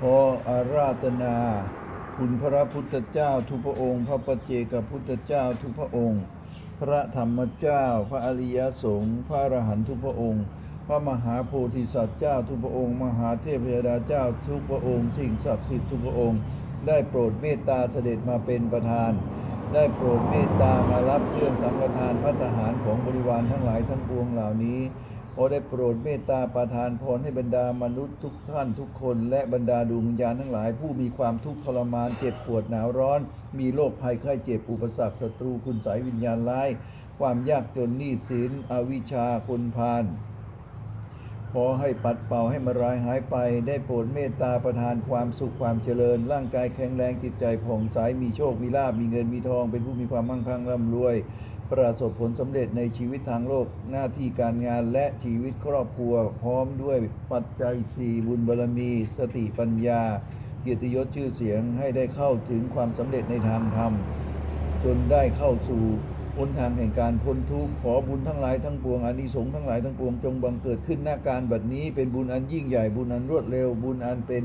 ขออาราธนา คุณพระพุทธเจ้าทุกพระองค์ พระปัจเจกพุทธเจ้าทุกพระองค์ พระธรรมเจ้า พระอริยสงฆ์พระอรหันตุพระองค์ พระมหาโพธิสัตว์เจ้าทุกพระองค์ มหาเทพยดาเจ้าทุกพระองค์ สิ่งศักดิ์สิทธิ์ทุกพระองค์ ได้โปรดเมตตาเสด็จมาเป็นประธาน ได้โปรดเมตตามารับเครื่องสังฆทานพระทหารของบริวารทั้งหลายทั้งปวงเหล่านี้ ขอได้โปรดเมตตาประทานพรให้บรรดามนุษย์ทุกท่านทุกคน และบรรดาดวงวิญญาณทั้งหลาย ผู้มีความทุกข์ทรมานเจ็บปวดหนาวร้อน มีโรคภัยไข้เจ็บอุปสรรคศัตรูคุณสายวิญญาณร้าย ความยากจนหนี้สินอวิชชาคนพาลขอให้ปัดเป่าให้มารายหายไป ได้โปรดเมตตาประทานความสุขความเจริญ ร่างกายแข็งแรงจิตใจผ่องใสมีโชค มีลาบมีเงินมีทอง เป็นผู้มีความมั่งคั่งร่ำรวย ประสบผลสำเร็จในชีวิตทางโลกหน้าที่การงานและชีวิตครอบครัว พร้อมด้วยปัจจัยสี่บุญบารมี สติปัญญา เกียรติยศชื่อเสียงให้ได้เข้าถึงความสำเร็จในทางธรรม จนได้เข้าสู่หนทางแห่งการพ้นทุกข์ขอบุญทั้งหลายทั้งปวงอานิสงส์ทั้งหลายทั้งปวงจงบังเกิดขึ้นหน้าการบัดนี้เป็นบุญอันยิ่งใหญ่บุญอันรวดเร็วบุญอันเป็น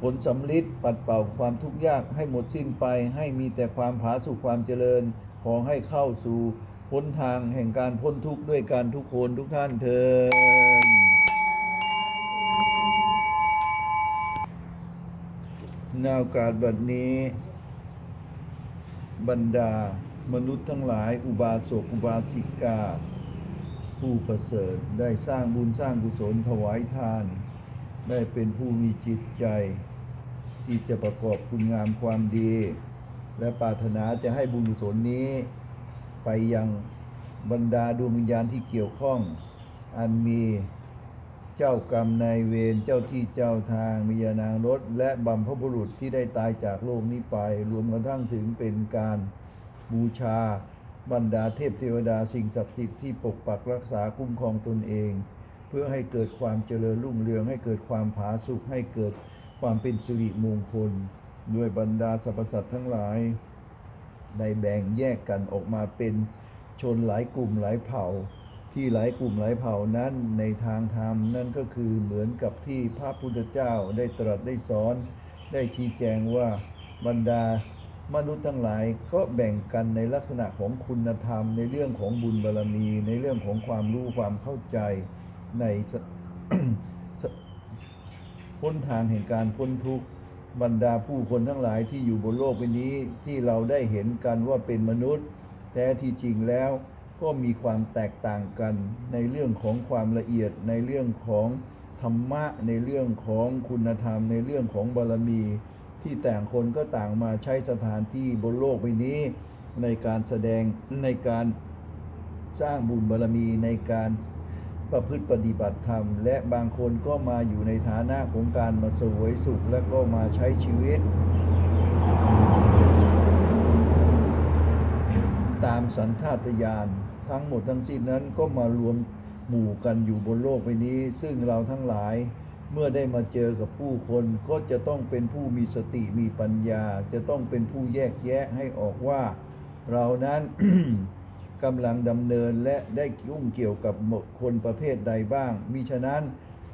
ผลสำลิดปัดเป่าความทุกข์ยากให้หมดสิ้นไป ให้มีแต่ความผาสุกความเจริญ ขอให้เข้าสู่พ้นทางแห่งการพ้นทุกข์ด้วยการทุกคนทุกท่านเถิดนาวกาศบัดนี้ บรรดามนุษย์ทั้งหลาย อุบาสกอุบาสิกา ผู้ประเสริฐได้สร้างบุญสร้างกุศลถวายทาน ได้เป็นผู้มีจิตใจ ที่จะประกอบคุณงามความดี และปรารถนาจะให้บุญกุศลนี้ ไปยังบรรดาดวงวิญญาณที่เกี่ยวข้อง อันมีเจ้ากรรมนายเวรเจ้าที่เจ้าทางมียานางรถ และบัมพบุรุษที่ได้ตายจากโลกนี้ไป รวมกระทั่งถึงเป็นการบูชาบรรดาเทพเทวดาสิ่งศักดิ์สิทธิ์ที่ปกปักรักษาคุ้มครองตนเอง เพื่อให้เกิดความเจริญรุ่งเรืองให้เกิดความผาสุกให้เกิดความเป็นสิริมงคล ด้วยบรรดาสรรพสัตว์ทั้งหลายได้แบ่งแยกกันออกมาเป็นชนหลายกลุ่มหลายเผ่า ที่หลายกลุ่มหลายเผ่านั้นในทางธรรมนั่นก็คือเหมือนกับที่พระพุทธเจ้าได้ตรัสได้สอน ได้ชี้แจงว่าบรรดามนุษย์ทั้งหลายก็แบ่งกันในลักษณะของคุณธรรม ในเรื่องของบุญบารรมี ในเรื่องของความรู้ความเข้าใจในพ้นทางแห่งการพ้นทุกข์ บรรดาผู้คนทั้งหลายที่อยู่บนโลกใบนี้ที่เราได้เห็นกันว่าเป็นมนุษย์แต่ที่จริงแล้วก็มีความแตกต่างกันในเรื่องของความละเอียดในเรื่องของธรรมะในเรื่องของคุณธรรม ในเรื่องของบารมี ที่แต่างคนก็ต่างมาใช้สถานที่บนโลกใบนี้ ในการแสดงในการสร้างบุญบารมีในการ ประพฤติปฏิบัติธรรม และบางคนก็มาอยู่ในฐานะของการมาสวยสุขและก็มาใช้ชีวิต ตามสันทาตญาณทั้งหมดทั้งสิ้นนั้นก็มารวมหมู่กันอยู่บนโลกใบนี้ ซึ่งเราทั้งหลายเมื่อได้มาเจอกับผู้คนก็จะต้องเป็นผู้มีสติมีปัญญา จะต้องเป็นผู้แยกแยะให้ออกว่า เรานั้น กำลังดำเนินและได้ยุ่งเกี่ยวกับคนประเภทใดบ้าง มิฉะนั้น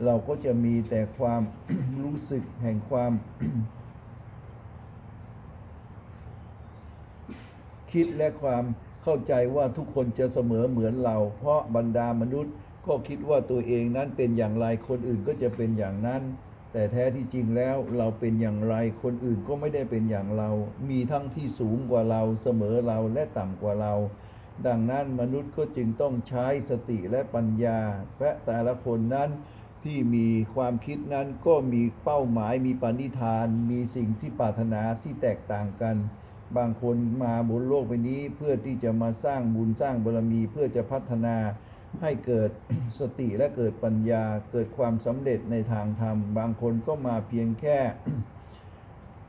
เราก็จะมีแต่ความรู้สึกแห่งความคิดและความเข้าใจว่าทุกคนจะเสมอเหมือนเรา เพราะบรรดามนุษย์ก็คิดว่าตัวเองนั้นเป็นอย่างไรคนอื่นก็จะเป็นอย่างนั้น แต่แท้ที่จริงแล้วเราเป็นอย่างไรคนอื่นก็ไม่ได้เป็นอย่างเรา มีทั้งที่สูงกว่าเราเสมอเราและต่ำกว่าเรา ดังนั้นมนุษย์ก็จึงต้องใช้สติและปัญญา และแต่ละคนนั้นที่มีความคิดนั้นก็มีเป้าหมายมีปณิธาน มีสิ่งที่ปรารถนาที่แตกต่างกัน บางคนมาบนโลกใบนี้เพื่อที่จะมาสร้างบุญสร้างบารมีเพื่อจะพัฒนาให้เกิดสติและเกิดปัญญาเกิดความสำเร็จในทางธรรม บางคนก็มาเพียงแค่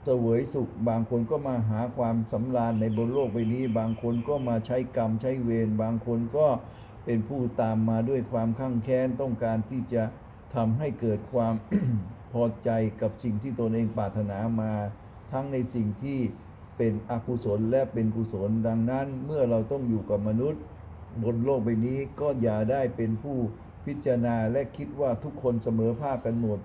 เสวยสุข บางคนก็มาหาความสำราญในบนโลกใบนี้ บางคนก็มาใช้กรรมใช้เวร บางคนก็เป็นผู้ตามมาด้วยความข้างแค้นต้องการที่จะทำให้เกิดความพอใจกับสิ่งที่ตนเองปรารถนามา ทั้งในสิ่งที่เป็นอกุศลและเป็นกุศลดังนั้น เมื่อเราต้องอยู่กับมนุษย์ บนโลกใบนี้ก็อย่าได้เป็นผู้พิจารณาและคิดว่าทุกคนเสมอภาคกันหมด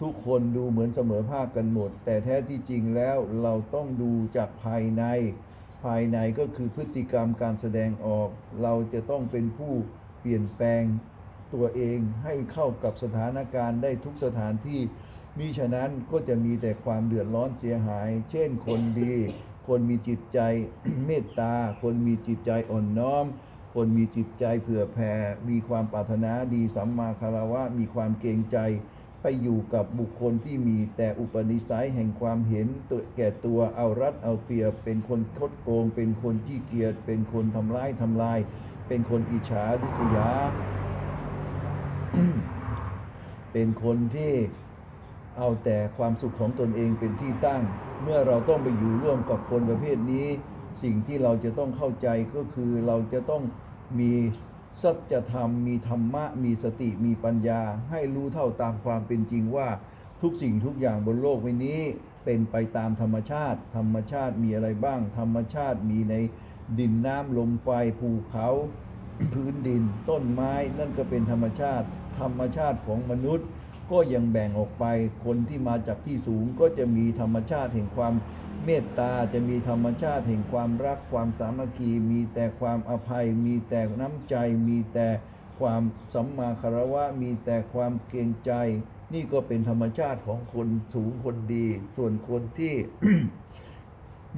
ทุกคนดูเหมือนเสมอภาคกันหมด แต่แท้ที่จริงแล้วเราต้องดูจากภายใน ภายในก็คือพฤติกรรมการแสดงออก เราจะต้องเป็นผู้เปลี่ยนแปลงตัวเองให้เข้ากับสถานการณ์ได้ทุกสถานที่มิฉะนั้นก็จะมีแต่ความเดือดร้อนเสียหาย เช่น คนดี คนมีจิตใจเมตตา คนมีจิตใจอ่อนน้อม คนมีจิตใจเผื่อแผ่ มีความปรารถนาดีสัมมาคารวะ มีความเกรงใจ ไปอยู่กับบุคคลที่มีแต่อุปนิสัยแห่งความเห็นตัวแก่ตัวเอารัดเอาเปรียบ เป็นคนคดโกง เป็นคนขี้เกียจเป็นคนทำร้ายทำลาย เป็นคนอิจฉาดิษยา เป็นคนที่เอาแต่ความสุขของตนเองเป็นที่ตั้ง เมื่อเราต้องไปอยู่ร่วมกับคนประเภทนี้ สิ่งที่เราจะต้องเข้าใจก็คือเราจะต้องมี สัจธรรมมีธรรมะมีสติมีปัญญา ให้รู้เท่าตามความเป็นจริงว่าทุกสิ่งทุกอย่างบนโลกใบนี้ เป็นไปตามธรรมชาติ ธรรมชาติมีอะไรบ้าง ธรรมชาติมีในดินน้ำลมไฟภูเขาพื้นดินต้นไม้นั่นก็เป็นธรรมชาติ ธรรมชาติของมนุษย์ ก็ยังแบ่งออกไปคนที่มาจากที่สูงก็จะมีธรรมชาติแห่งความ เมตตาจะมีธรรมชาติแห่งความรักความสามัคคี มีแต่ความอภัย มีแต่น้ำใจ มีแต่ความสัมมาคารวะ มีแต่ความเกรงใจ นี่ก็เป็นธรรมชาติของคนสูงคนดี ส่วนคนที่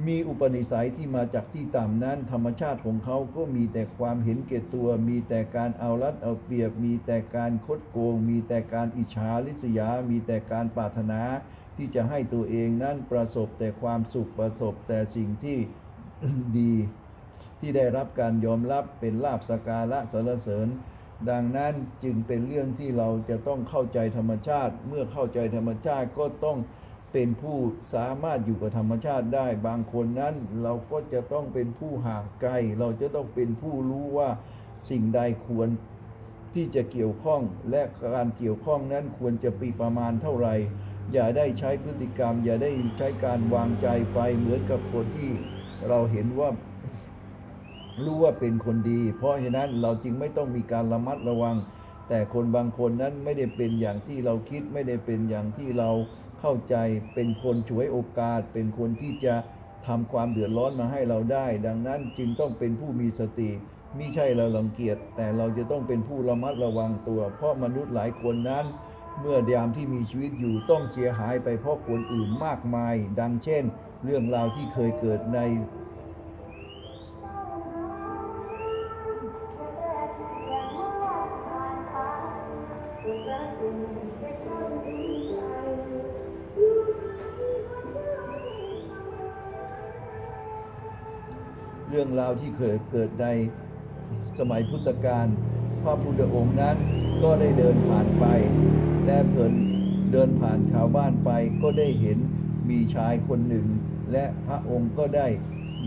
มีอุปนิสัยที่มาจากที่ต่ำนั้น ธรรมชาติของเขาก็มีแต่ความเห็นแก่ตัว มีแต่การเอารัดเอาเปรียบ มีแต่การคดโกง มีแต่การอิจฉาริษยา มีแต่การปรารถนา ที่จะให้ตัวเองนั้นประสบแต่ความสุขประสบแต่สิ่งที่ดี ที่ได้รับการยอมรับเป็นลาบสการะสรรเสริญ ดังนั้นจึงเป็นเรื่องที่เราจะต้องเข้าใจธรรมชาติ เมื่อเข้าใจธรรมชาติก็ต้องเป็นผู้สามารถอยู่กับธรรมชาติได้ บางคนนั้นเราก็จะต้องเป็นผู้ห่างไกล เราจะต้องเป็นผู้รู้ว่าสิ่งใดควรที่จะเกี่ยวข้องและการเกี่ยวข้องนั้นควรจะปีประมาณเท่าไหร่ อย่าได้ใช้พฤติกรรม อย่าได้ใช้การวางใจไปเหมือนกับคนที่เราเห็นว่ารู้ว่าเป็นคนดี เพราะฉะนั้นเราจึงไม่ต้องมีการระมัดระวัง แต่คนบางคนนั้นไม่ได้เป็นอย่างที่เราคิดไม่ได้เป็นอย่างที่เราเข้าใจเป็นคนฉวยโอกาส เป็นคนที่จะทำความเดือดร้อนมาให้เราได้ ดังนั้นจึงต้องเป็นผู้มีสติไมิใช่เราลังเกียจแต่เราจะต้องเป็นผู้ระมัดระวังตัว เพราะมนุษย์หลายคนนั้น เมื่อยามที่มีชีวิตอยู่ต้องเสียหายไปเพราะคนอื่นมากมาย ดังเช่น เรื่องราวที่เคยเกิดในเรื่องราวที่เคยเกิดในสมัยพุทธกาลพระพุทธองค์นั้นก็ได้เดินผ่านไป และเพลินเดินผ่านชาวบ้านไปก็ได้เห็นมีชายคนหนึ่ง และพระองค์ก็ได้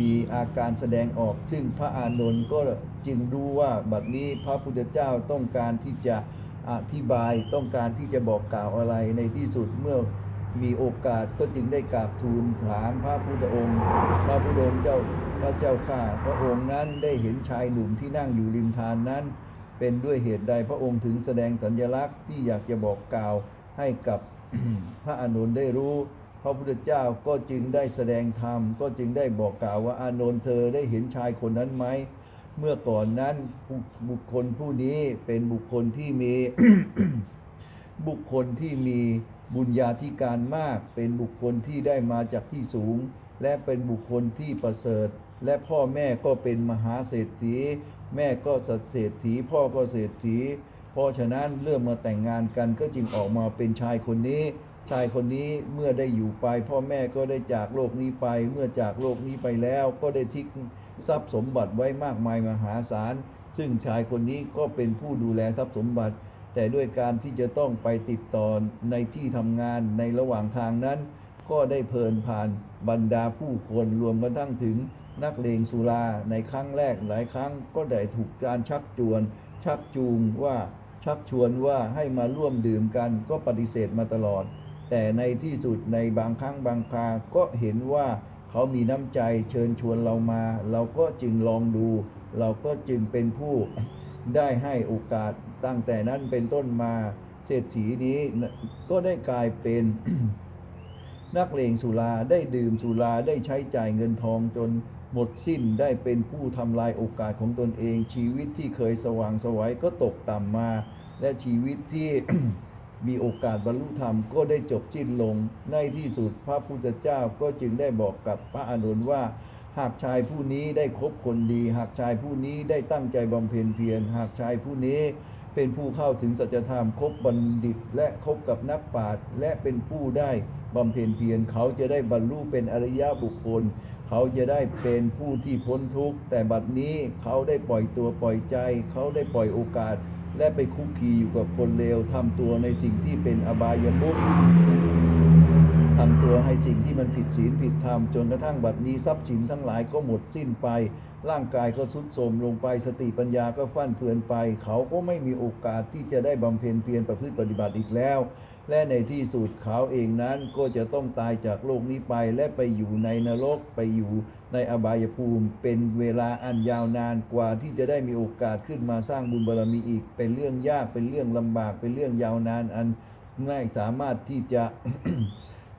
มีอาการแสดงออก ซึ่งพระอานนท์ก็จึงรู้ว่าบัดนี้พระพุทธเจ้าต้องการที่จะอธิบายต้องการที่จะบอกกล่าวอะไรในที่สุดเมื่อมีโอกาสก็จึงได้กราบทูลถามพระพุทธองค์ พระพุทธองค์เจ้าพระเจ้าข้าพระองค์นั้นได้เห็นชายหนุ่มที่นั่งอยู่ริมทานนั้น เป็นด้วยเหตุใดพระองค์ถึงแสดงสัญลักษณ์ที่อยากจะบอกกล่าวให้กับพระอานนท์ได้รู้ พระพุทธเจ้าก็จึงได้แสดงธรรม ก็จึงได้บอกกล่าวว่าอานนท์เธอได้เห็นชายคนนั้นไหม เมื่อก่อนนั้นบุคคลผู้นี้เป็นบุคคลที่มี บุคคลที่มีบุญญาธิการมาก เป็นบุคคลที่ได้มาจากที่สูง และเป็นบุคคลที่ประเสริฐ และพ่อแม่ก็เป็นมหาเศรษฐี แม่ก็เศรษฐี พ่อก็เศรษฐี เพราะฉะนั้นเริ่มมาแต่งงานกันก็จึงออกมาเป็นชายคนนี้ ชายคนนี้เมื่อได้อยู่ไป พ่อแม่ก็ได้จากโลกนี้ไป เมื่อจากโลกนี้ไปแล้ว ก็ได้ทิ้งทรัพย์สมบัติไว้มากมายมหาศาล ซึ่งชายคนนี้ก็เป็นผู้ดูแลทรัพย์สมบัติ แต่ด้วยการที่จะต้องไปติดต่อในที่ทำงานในระหว่างทางนั้น ก็ได้เพลินผ่านบรรดาผู้คนรวมกระทั่งถึง นักเลงสุราในครั้งแรกหลายครั้งก็ได้ถูกการชักจวน ชักจูงว่าชักชวนว่าให้มาร่วมดื่มกันก็ปฏิเสธมาตลอด แต่ในที่สุดในบางครั้งบางคราก็เห็นว่าเขามีน้ำใจเชิญชวนเรามา เราก็จึงลองดู เราก็จึงเป็นผู้ได้ให้โอกาสตั้งแต่นั้นเป็นต้นมาเศรษฐีนี้ก็ได้กลายเป็นนักเลงสุราได้ดื่มสุราได้ใช้จ่ายเงินทองจน หมดสิ้นได้เป็นผู้ทำลายโอกาสของตนเอง ชีวิตที่เคยสว่างสวัยก็ตกต่ำมา และชีวิตที่ มีโอกาสบรรลุธรรมก็ได้จบสิ้นลง ในที่สุดพระพุทธเจ้าก็จึงได้บอกกับพระอานนว่า หากชายผู้นี้ได้คบคนดี หากชายผู้นี้ได้ตั้งใจบำเพ็ญเพียรหากชายผู้นี้เป็นผู้เข้าถึงสัจธรรมคบบัณฑิต และคบกับนักปราชญ์และเป็นผู้ได้บำเพ็ญเพียรเขาจะได้บรรลุเป็นอริยบุคคล เขาจะได้เป็นผู้ที่พ้นทุกข์ แต่บัดนี้เขาได้ปล่อยตัวปล่อยใจ เขาได้ปล่อยโอกาส และไปคุกคีอยู่กับคนเลวทำตัวในสิ่งที่เป็นอบายมุขทำตัวให้สิ่งที่มันผิดศีลผิดธรรมจนกระทั่งบัดนี้ทรัพย์สินทั้งหลายก็หมดสิ้นไป ร่างกายก็ทุดโทรมลงไปสติปัญญาก็ฟั่นเฟือนไป เขาก็ไม่มีโอกาสที่จะได้บำเพ็ญเพียรประพฤติปฏิบัติอีกแล้ว และในที่สุดเขาเองนั้นก็จะต้องตายจากโลกนี้ไป และไปอยู่ในนรกไปอยู่ในอบายภูมิ เป็นเวลาอันยาวนานกว่าที่จะได้มีโอกาสขึ้นมาสร้างบุญบารมีอีก เป็นเรื่องยากเป็นเรื่องลำบากเป็นเรื่องยาวนานอันไม่สามารถที่จะ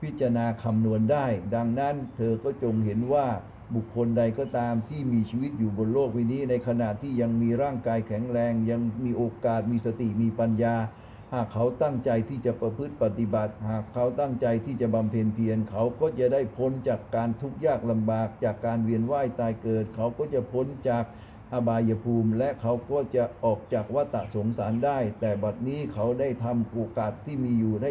พิจารณาคำนวณได้ ดังนั้นเธอก็จงเห็นว่าบุคคลใดก็ตามที่มีชีวิตอยู่บนโลกใบนี้ในขณะที่ยังมีร่างกายแข็งแรง ยังมีโอกาสมีสติมีปัญญา หากเขาตั้งใจที่จะประพฤติปฏิบัติ หากเขาตั้งใจที่จะบำเพ็ญเพียร เขาก็จะได้พ้นจากการทุกข์ยากลำบาก จากการเวียนว่ายตายเกิด เขาก็จะพ้นจากอบายภูมิ และเขาก็จะออกจากวัฏสงสารได้ แต่บัดนี้เขาได้ทำโอกาสที่มีอยู่ได้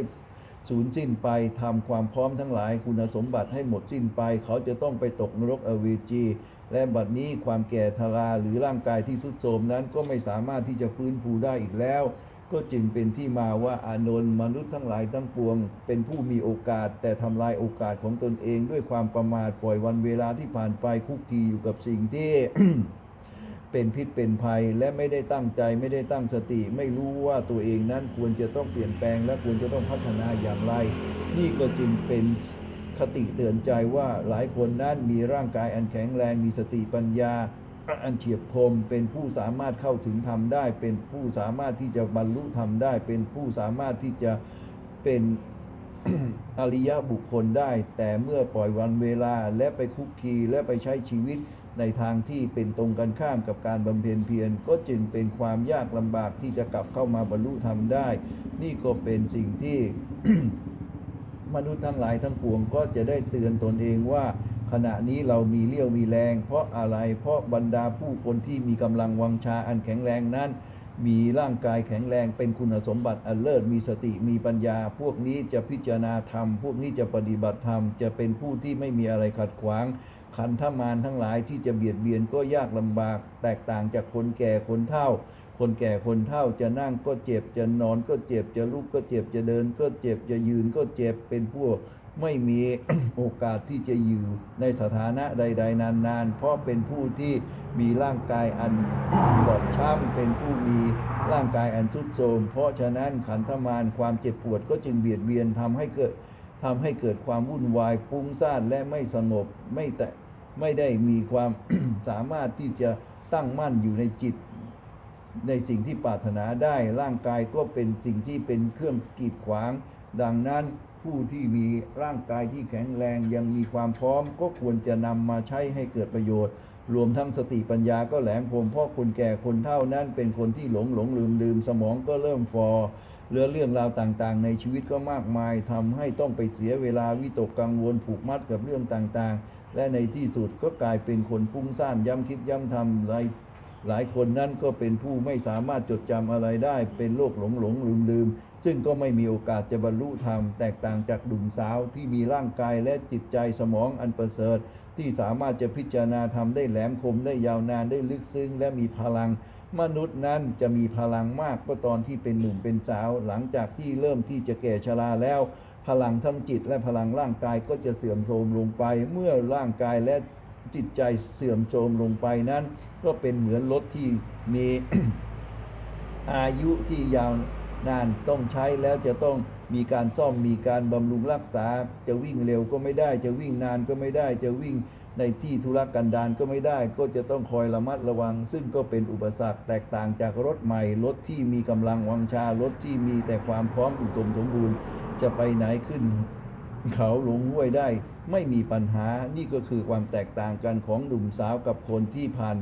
สูญสิ้นไปทำความพร้อมทั้งหลายคุณสมบัติให้หมดสิ้นไป เขาจะต้องไปตกนรกอเวจี และบัดนี้ความแก่ชราหรือร่างกายที่สุดโทรมนั้นก็ไม่สามารถที่จะฟื้นฟูได้อีกแล้ว ก็จึงเป็นที่มาว่าอานนท์มนุษย์ทั้งหลายทั้งปวง เป็นผู้มีโอกาสแต่ทำลายโอกาสของตนเองด้วยความประมาทปล่อยวันเวลาที่ผ่านไปคุกคีอยู่กับสิ่งที่เป็นพิษเป็นภัยและไม่ได้ตั้งใจไม่ได้ตั้งสติ ไม่รู้ว่าตัวเองนั้นควรจะต้องเปลี่ยนแปลงและควรจะต้องพัฒนาอย่างไร นี่ก็จึงเป็นคติเตือนใจว่าหลายคนนั้นมีร่างกายอันแข็งแรงมีสติปัญญา อันเฉียบคมเป็นผู้สามารถเข้าถึงธรรมได้ เป็นผู้สามารถที่จะบรรลุธรรมได้ เป็นผู้สามารถที่จะเป็นอริยบุคคลได้ แต่เมื่อปล่อยวันเวลาและไปคุกคีและไปใช้ชีวิตในทางที่เป็นตรงกันข้ามกับการบำเพ็ญเพียรก็จึงเป็นความยากลำบากที่จะกลับเข้ามาบรรลุธรรมได้ นี่ก็เป็นสิ่งที่มนุษย์ทั้งหลายทั้งปวงก็จะได้เตือนตนเองว่า ขณะนี้เรามีเลี้ยวมีแรง เพราะอะไรเพราะบรรดาผู้คนที่มีกำลังวังชาอันแข็งแรงนั้น มีร่างกายแข็งแรงเป็นคุณสมบัติอันเลิศมีสติมีปัญญา พวกนี้จะพิจารณาธรรม พวกนี้จะปฏิบัติธรรม จะเป็นผู้ที่ไม่มีอะไรขัดขวางขันธมารทั้งหลายที่จะเบียดเบียนก็ยากลำบาก แตกต่างจากคนแก่คนเฒ่า คนแก่คนเฒ่าจะนั่งก็เจ็บจะนอนก็เจ็บจะลุกก็เจ็บจะเดิน ก็เจ็บจะยืนก็เจ็บเป็นพวก ไม่มีโอกาสที่จะอยู่ในสถานะใด ๆ นานๆ เพราะเป็นผู้ที่มีร่างกายอันบอบช้ำเป็นผู้มีร่างกายอันทุดโทรมเพราะฉะนั้นขันธมารความเจ็บปวดก็จึงเบียดเบียนทำให้เกิดทำให้เกิดความวุ่นวายฟุ้งซ่านและไม่สงบไม่แต่ไม่ได้มีความสามารถที่จะตั้งมั่นอยู่ในจิต ในสิ่งที่ปรารถนาได้ร่างกายก็เป็นสิ่งที่เป็นเครื่องกีดขวาง ดังนั้น ผู้ที่มีร่างกายที่แข็งแรงยังมีความพร้อม ก็ควรจะนำมาใช้ให้เกิดประโยชน์ รวมทั้งสติปัญญาก็แหลมคมเพราะคนแก่คนเฒ่านั้นเป็นคนที่หลงหลงลืมลืมสมองก็เริ่มฟอเรื่องเรื่องราวต่างๆ ในชีวิตก็มากมายทำให้ต้องไปเสียเวลาวิตกกังวลผูกมัดกับเรื่องต่างๆ และในที่สุดก็กลายเป็นคนฟุ้งซ่านย้ำคิดย้ำทำไรหลายคนนั้นก็เป็นผู้ไม่สามารถจดจำอะไรได้ เป็นโรคหลงหลงลืมลืม ซึ่งก็ไม่มีโอกาสจะบรรลุธรรมแตกต่างจากดุมสาวที่มีร่างกายและจิตใจสมองอันประเสริฐ ที่สามารถจะพิจารณาธรรมได้แหลมคมได้ยาวนานได้ลึกซึ้งและมีพลัง มนุษย์นั้นจะมีพลังมากก็ตอนที่เป็นหนุ่มเป็นสาว หลังจากที่เริ่มที่จะแก่ชราแล้ว พลังทั้งจิตและพลังร่างกายก็จะเสื่อมโทรมลงไป เมื่อร่างกายและจิตใจเสื่อมโทรมลงไปนั้น ก็เป็นเหมือนรถที่มีอายุที่ยาว นานต้องใช้แล้วจะต้องมีการซ่อมมีการบำรุงรักษา จะวิ่งเร็วก็ไม่ได้ จะวิ่งนานก็ไม่ได้ จะวิ่งในที่ธุรกันดารก็ไม่ได้ ก็จะต้องคอยระมัดระวัง ซึ่งก็เป็นอุปสรรคแตกต่างจากรถใหม่รถที่มีกำลังวังชารถที่มีแต่ความพร้อมอุดมสมบูรณ์ จะไปไหนขึ้น เขาหลงห้วยได้ ไม่มีปัญหานี่ก็คือความแตกต่างกันของหนุ่มสาวกับคนที่ผ่าน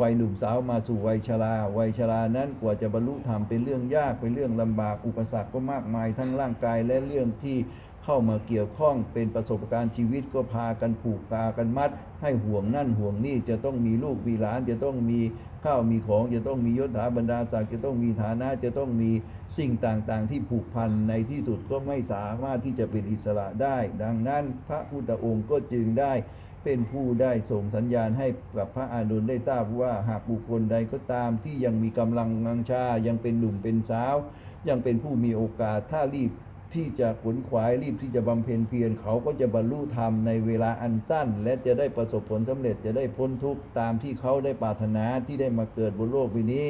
วัยหนุ่มสาวมาสู่วัยชรา วัยชรานั้นกว่าจะบรรลุธรรมเป็นเรื่องยากเป็นเรื่องลำบากอุปสรรคก็มากมายทั้งร่างกายและเรื่องที่เข้ามาเกี่ยวข้องเป็นประสบการณ์ชีวิตก็พากันผูกพากันมัด ให้ห่วงนั่นห่วงนี่จะต้องมีลูกมีหลาน จะต้องมีข้าวมีของจะต้องมียศถาบรรดาศักดิ์จะต้องมีฐานะจะต้องมีสิ่งต่างๆ ที่ผูกพันในที่สุดก็ไม่สามารถที่จะเป็นอิสระได้ ดังนั้นพระพุทธองค์ก็จึงได้ เป็นผู้ได้ส่งสัญญาณให้กับพระอานุนได้ทราบว่าหากบุคคลใดก็ตามที่ยังมีกำลังงังชา ยังเป็นหนุ่มเป็นสาว ยังเป็นผู้มีโอกาสถ้ารีบที่จะขวนขวายรีบที่จะบำเพ็ญเพียรเขาก็จะบรรลุธรรมในเวลาอันสั้น และจะได้ประสบผลสำเร็จจะได้พ้นทุกข์ตามที่เขาได้ปรารถนาที่ได้มาเกิดบนโลกใบนี้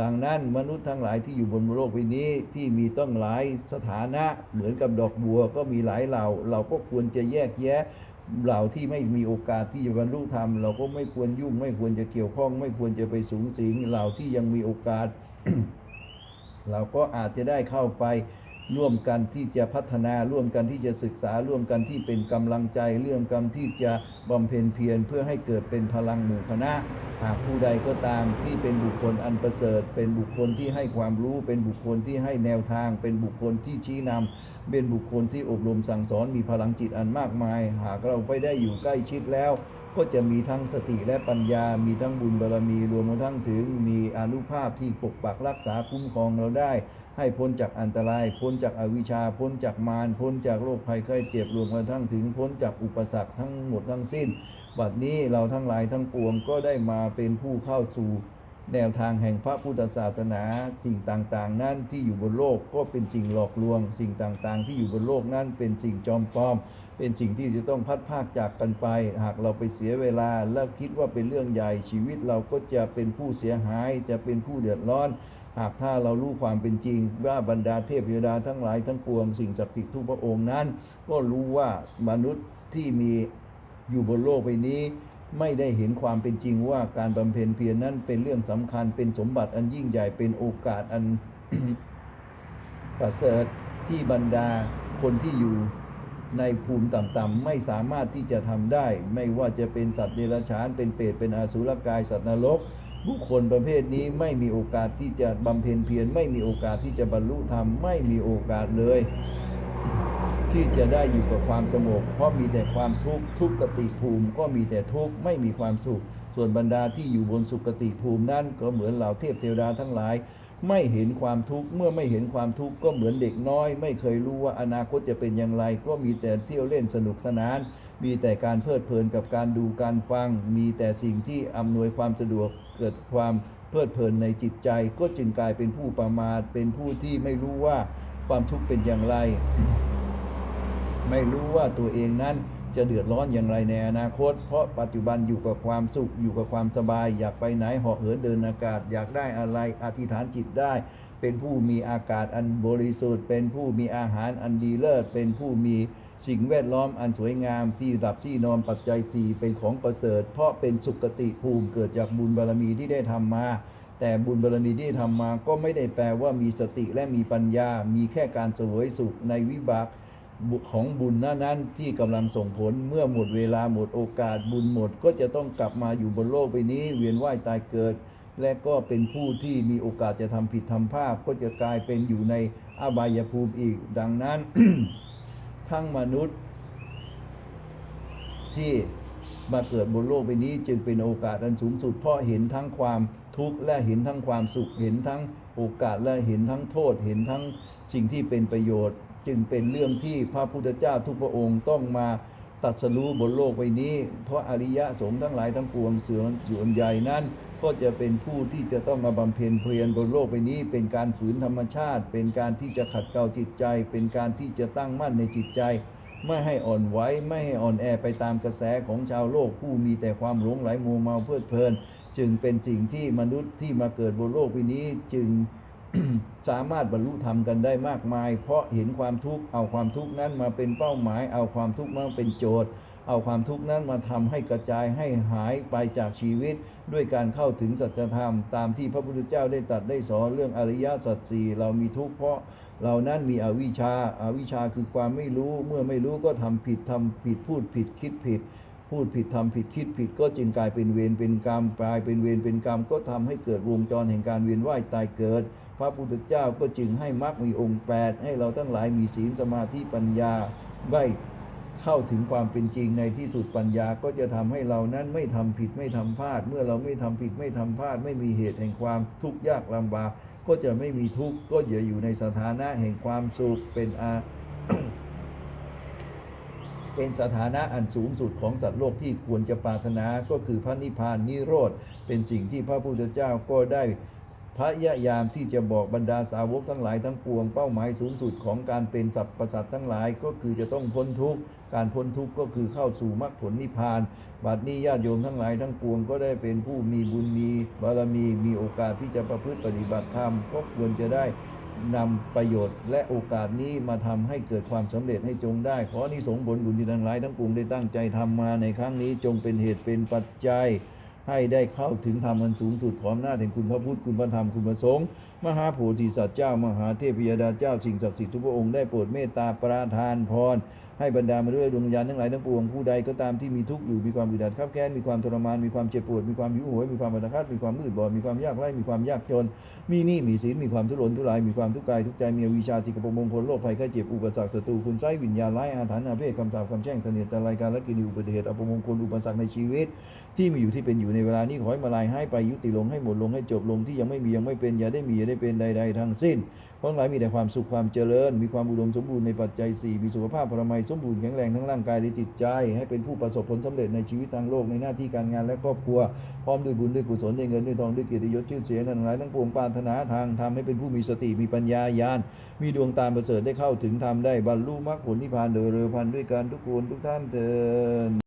ดังนั้นมนุษย์ทั้งหลายที่อยู่บนโลกใบนี้ที่มีต้องหลายสถานะเหมือนกับดอกบัวก็มีหลายเหล่า เราก็ควรจะแยกแยะ เหล่าที่ไม่มีโอกาสที่จะบรรลุธรรม เราก็ไม่ควรยุ่ง ไม่ควรจะเกี่ยวข้อง ไม่ควรจะไปสูงสิงเหล่าที่ยังมีโอกาส เราก็อาจจะได้เข้าไป ร่วมกันที่จะพัฒนาร่วมกันที่จะศึกษาร่วมกันที่เป็นกำลังใจเรื่องกรรมที่จะบำเพ็ญเพียรเพื่อให้เกิดเป็นพลังหมู่คณะหากผู้ใดก็ตามที่เป็นบุคคลอันประเสริฐ เป็นบุคคลที่ให้ความรู้ เป็นบุคคลที่ให้แนวทาง เป็นบุคคลที่ชี้นำเป็นบุคคลที่อบรมสั่งสอนมีพลังจิตอันมากมาย หากเราไปได้อยู่ใกล้ชิดแล้วก็จะมีทั้งสติและปัญญา มีทั้งบุญบารมี รวมทั้งถึงมีอนุภาพที่ปกปักรักษาคุ้มครองเราได้ ให้พ้นจากอันตราย พ้นจากอวิชชา พ้นจากมาร พ้นจากโรคภัยไข้เจ็บรวมกระทั่งถึง พ้นจากอุปสรรคทั้งหมดทั้งสิ้น บัดนี้เราทั้งหลายทั้งปวงก็ได้มาเป็นผู้เข้าสู่แนวทางแห่งพระพุทธศาสนาสิ่งต่างๆ นั้นที่อยู่บนโลกก็เป็นสิ่งหลอกลวง สิ่งต่างๆ ที่อยู่บนโลกนั้นเป็นสิ่งจอมปลอม เป็นสิ่งที่จะต้องพัดภาคจากกันไป หากเราไปเสียเวลา แล้วคิดว่าเป็นเรื่องใหญ่ชีวิตเราก็จะเป็นผู้เสียหายจะเป็นผู้เดือดร้อน หากถ้าเรารู้ความเป็นจริง ว่าบรรดาเทพเทวดาทั้งหลายทั้งปวงสิ่งศักดิ์สิทธิ์ทุกพระองค์นั้น ก็รู้ว่ามนุษย์ที่มีอยู่บนโลกใบนี้ ไม่ได้เห็นความเป็นจริงว่าการบำเพ็ญเพียรนั้นเป็นเรื่องสำคัญเป็นสมบัติอันยิ่งใหญ่เป็นโอกาสอันประเสริฐที่บรรดาคนที่อยู่ในภูมิต่ำๆไม่สามารถที่จะทำได้ ไม่ว่าจะเป็นสัตว์เดรัจฉานเป็นเปรตเป็นอสุรกายสัตว์นรก บุคคลประเภทนี้ไม่มีโอกาสที่จะบำเพ็ญเพียรไม่มีโอกาสที่จะบรรลุธรรมไม่มีโอกาสเลย ที่จะได้อยู่กับความสงบเพราะมีแต่ความทุกข์ทุกขติภูมิก็มีแต่ทุกข์ไม่มีความสุข ส่วนบรรดาที่อยู่บนสุคติภูมินั่นก็เหมือนเหล่าเทพเทวดาทั้งหลาย ไม่เห็นความทุกข์เมื่อไม่เห็นความทุกข์ก็เหมือนเด็กน้อย ไม่เคยรู้ว่าอนาคตจะเป็นอย่างไร ก็มีแต่เที่ยวเล่นสนุกสนาน มีแต่การเพลิดเพลินกับการดูการฟัง มีแต่สิ่งที่อำนวยความสะดวกเกิดความเพลิดเพลินในจิตใจ ก็จึงกลายเป็นผู้ประมาทเป็นผู้ที่ไม่รู้ว่าความทุกข์เป็นอย่างไร ไม่รู้ว่าตัวเองนั้นจะเดือดร้อนอย่างไรในอนาคต เพราะปัจจุบันอยู่กับความสุขอยู่กับความสบาย อยากไปไหนเหาะเหินเดินอากาศ อยากได้อะไรอธิษฐานจิตได้ เป็นผู้มีอากาศอันบริสุทธิ์ เป็นผู้มีอาหารอันดีเลิศเป็นผู้มี สิ่งแวดล้อมอันสวยงามที่ดับที่นอนปัจจัยสี่เป็นของประเสริฐ เพราะเป็นสุขติภูมิเกิดจากบุญบารมีที่ได้ทำมา แต่บุญบารมีที่ทำมาก็ไม่ได้แปลว่ามีสติและมีปัญญา มีแค่การสวยสุขในวิบากของบุญนั้นนั้นที่กำลังส่งผลเมื่อหมดเวลาหมดโอกาสบุญหมด ก็จะต้องกลับมาอยู่บนโลกใบนี้ เวียนว่ายตายเกิด และก็เป็นผู้ที่มีโอกาสจะทำผิดทำพลาดก็จะกลายเป็นอยู่ในอบายภูมิอีก ดังนั้น ทั้งมนุษย์ ที่มาเกิดบนโลกใบนี้จึงเป็นโอกาสอันสูงสุด เพราะเห็นทั้งความทุกข์และเห็นทั้งความสุข เห็นทั้งโอกาสและเห็นทั้งโทษ เห็นทั้งสิ่งที่เป็นประโยชน์ จึงเป็นเรื่องที่พระพุทธเจ้าทุกพระองค์ต้องมาตัดสรู้บนโลกใบนี้ เพราะอริยะสงฆ์ทั้งหลายทั้งปวงเสือส่วนใหญ่นั้น ก็จะเป็นผู้ที่จะต้องมาบำเพ็ญเพียรบนโลกใบนี้ เป็นการฝืนธรรมชาติ เป็นการที่จะขัดเกลาจิตใจ เป็นการที่จะตั้งมั่นในจิตใจ ไม่ให้อ่อนไหวไม่ให้อ่อนแอไปตามกระแสของชาวโลกผู้มีแต่ความหลงไหลมัวเมาเพลิดเพลิน จึงเป็นสิ่งที่มนุษย์ที่มาเกิดบนโลกใบนี้จึงสามารถบรรลุธรรมกันได้มากมาย เพราะเห็นความทุกข์เอาความทุกข์นั้นมาเป็นเป้าหมาย เอาความทุกข์มาเป็นโจทย์ เอาความทุกข์นั้นมาทำให้กระจายให้หายไปจากชีวิต ด้วยการเข้าถึงสัจธรรม ตามที่พระพุทธเจ้าได้ตรัสได้สอนเรื่องอริยสัจสี่เรามีทุกข์เพราะเรานั้นมีอวิชชาอาวิชชาคือความไม่รู้ เมื่อไม่รู้ก็ทำผิดทำผิดพูดผิดคิดผิด พูดผิดทำผิดคิดผิดก็จึงกลายเป็นเวรเป็นกรรมกลายเป็นเวรเป็นกรรมก็ทำให้เกิดวงจรแห่งการเวียนว่ายตายเกิด พระพุทธเจ้าก็จึงให้มรรคมีองค์แปดให้เราทั้งหลายมีศีลสมาธิปัญญาได้ เข้าถึงความเป็นจริงในที่สุดปัญญาก็จะทำให้เรานั้นไม่ทำผิดไม่ทำพลาด เมื่อเราไม่ทำผิดไม่ทำพลาด ไม่มีเหตุแห่งความทุกข์ยากลำบากก็จะไม่มีทุกข์ก็จะอยู่ในสถานะแห่งความสุขเป็นอาเป็นสถานะอันสูงสุดของสัตว์โลกที่ควรจะปรารถนาก็คือพระนิพพานนิโรธเป็นสิ่งที่พระพุทธเจ้าก็ได้ ยายามที่จะบอกบรรดาสาวกทั้งหลายทั้งปวงเป้าหมายสูงสุดของการเป็นสัพพสัตทั้งหลายก็คือจะต้องพ้นทุกข์การพ้นทุกข์ก็คือเข้าสู่มรรคผลนิพพานบัดนี้ญาติโยมทั้งหลายทั้งปวงก็ได้เป็นผู้มีบุญมีบารมีมีโอกาสที่จะประพฤติปฏิบัติธรรมก็ควรจะได้นำประโยชน์และโอกาสนี้มาทำให้เกิดความสำเร็จให้จงได้ ขออานิสงส์ผลบุญที่ทั้งหลายทั้งปวงได้ตั้งใจทำมาในครั้งนี้จงเป็นเหตุเป็นปัจจัย ให้ได้เข้าถึงธรรมอันสูงสุดของหน้าแห่งคุณพระพุทธคุณพระธรรมคุณพระสงฆ์มหาโพธิสัตว์เจ้า มหาเทพยดาเจ้าสิ่งศักดิ์สิทธิ์ทุกพระองค์ได้โปรดเมตตาประทานพร ให้บรรดามาด้วยดวงวิญญาณทั้งหลายทั้งปวงผู้ใดก็ตามที่มีทุกข์อยู่มีความอึดอัดขับแค้นมีความทรมานมีความเจ็บปวดมีความหิวโหยมีความบัตรคัดมีความมืดบอดมีความยากไร้มีความยากจน มีหนี้มีสินมีความทุรนทุรายมีความทุกข์กายทุกใจมีวิชาจิกปมงคลโรคภัยไข้เจ็บอุปสรรคศัตรูคุณไส้วิญญาณร้ายอาถรรพ์อาเพศคำสาปคำแช่งเสนียดแต่รายการและกินอุบัติเหตุอัปมงคลอุปสรรคในชีวิต ที่มีอยู่ที่เป็นอยู่ในเวลานี้ขอให้มาลายให้ไปยุติลงให้หมดลงให้จบลงที่ยังไม่มียังไม่เป็นอย่าได้มีอย่าได้เป็นใด ๆทั้งสิ้น เพราะหลายมีแต่ความสุขความเจริญ มีความอุดมสมบูรณ์ในปัจจัยสี่มีสุขภาพพลไมัยสมบูรณ์แข็งแรงทั้งร่างกายและจิตใจ ให้เป็นผู้ประสบผลสำเร็จในชีวิตทางโลกในหน้าที่การงานและครอบครัว พร้อมด้วยบุญด้วยกุศลด้วยเงินด้วยทองด้วยเกียรติยศชื่อเสียงทั้งหลายทั้งปวงปรารถนาทางทำให้เป็นผู้มีสติมีปัญญาญาณ มีดวงตาประเสริฐได้เข้าถึงธรรมได้บรรลุมรรคผลนิพพานโดยเร็วพันด้วยกันทุกคนทุกท่านเถิด